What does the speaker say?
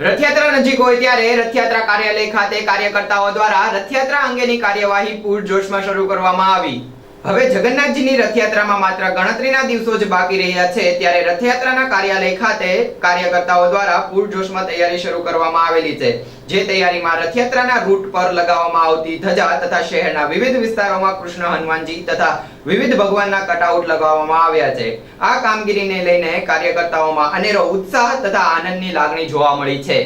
રથયાત્રા નજીક હોય ત્યારે રથયાત્રા કાર્યાલય ખાતે કાર્યકર્તાઓ દ્વારા રથયાત્રા અંગેની કાર્યવાહી પૂરજોશમાં શરૂ કરવામાં આવી. હવે જગન્નાથજીની રથયાત્રામાં માત્ર ગણતરીના દિવસો જ બાકી રહ્યા છે, ત્યારે રથયાત્રાના કાર્યાલય ખાતે કાર્યકર્તાઓ દ્વારા પૂરજોશમાં તૈયારી શરૂ કરવામાં આવેલી છે, જે તૈયારીમાં રથયાત્રાના રૂટ પર લગાવવામાં આવતી ધજા તથા શહેરના વિવિધ વિસ્તારોમાં કૃષ્ણ હનુમાનજી તથા વિવિધ ભગવાનના કટઆઉટ લગાવવામાં આવ્યા છે. આ કામગીરીને લઈને કાર્યકર્તાઓમાં અનેરો ઉત્સાહ તથા આનંદની લાગણી જોવા મળી છે.